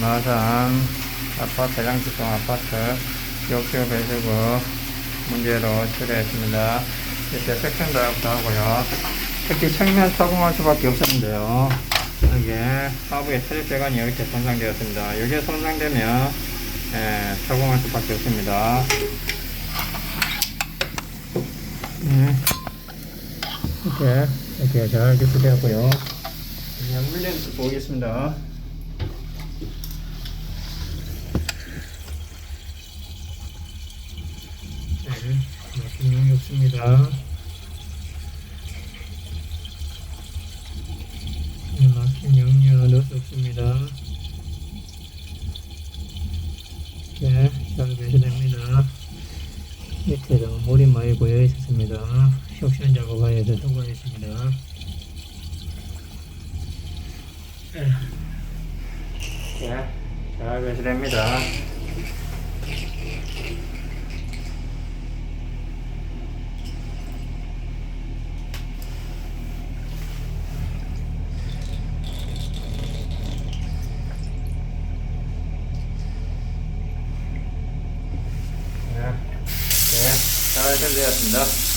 마산 아파트 양주동 아파트 욕조 배수구 문제로 처리했습니다. 이렇게 섹션 작업도 하고요. 특히 측면 타공할 수밖에 없었는데요. 이게 하부의 차립배관이 이렇게 손상되었습니다. 이게 손상되면 예, 타공할 수밖에 없습니다. 네. 이렇게 이렇게 잘 교체되었고요. 그냥 물렌스 보겠습니다. 네, 용이 없습니다. 네, 막힌 용이어 넣을 수 없습니다. 네, 잘 배치됩니다. 밑에도 물이 많이 고여 있었습니다. 혁신 작업하여서 수고하셨습니다. 네, 잘 배치됩니다. 네, 네, 잘 되었습니다.